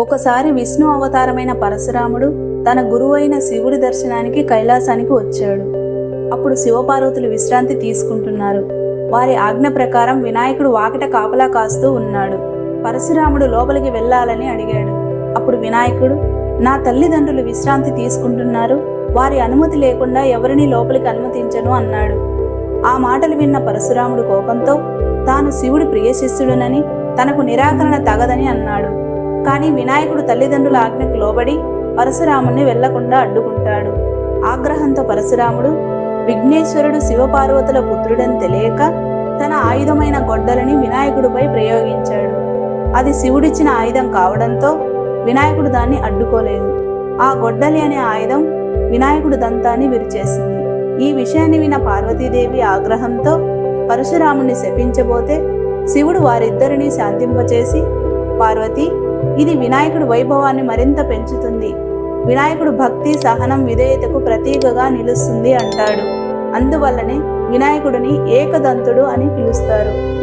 ఒకసారి విష్ణు అవతారమైన పరశురాముడు తన గురువైన శివుడి దర్శనానికి కైలాసానికి వచ్చాడు. అప్పుడు శివపార్వతులు విశ్రాంతి తీసుకుంటున్నారు. వారి ఆజ్ఞ ప్రకారం వినాయకుడు వాకిట కాపలా కాస్తూ ఉన్నాడు. పరశురాముడు లోపలికి వెళ్ళాలని అడిగాడు. అప్పుడు వినాయకుడు నా తల్లిదండ్రులు విశ్రాంతి తీసుకుంటున్నారు. వారి అనుమతి లేకుండా ఎవరిని లోపలికి అనుమతించను అన్నాడు. ఆ మాటలు విన్న పరశురాముడు కోపంతో తాను శివుడి ప్రియశిష్యుడునని తనకు నిరాకరణ తగదని అన్నాడు. కానీ వినాయకుడు తల్లిదండ్రుల ఆజ్ఞకు లోబడి పరశురాముణ్ణి వెళ్ళకుండా అడ్డుకుంటాడు. ఆగ్రహంతో పరశురాముడు విఘ్నేశ్వరుడు శివపార్వతుల పుత్రుడని తెలియక తన ఆయుధమైన గొడ్డలని వినాయకుడిపై ప్రయోగించాడు. అది శివుడిచ్చిన ఆయుధం కావడంతో వినాయకుడు దాన్ని అడ్డుకోలేదు. ఆ గొడ్డలి అనే ఆయుధం వినాయకుడు దంతాన్ని విరిచేసింది. ఈ విషయాన్ని విన పార్వతీదేవి ఆగ్రహంతో పరశురాముణ్ణి శపించబోతే శివుడు వారిద్దరిని శాంతింపచేసి పార్వతి ఇది వినాయకుడి వైభవాన్ని మరింత పెంచుతుంది. వినాయకుడు భక్తి సహనం విధేయతకు ప్రతీకగా నిలుస్తుంది అంటాడు. అందువల్లనే వినాయకుడిని ఏకదంతుడు అని పిలుస్తారు.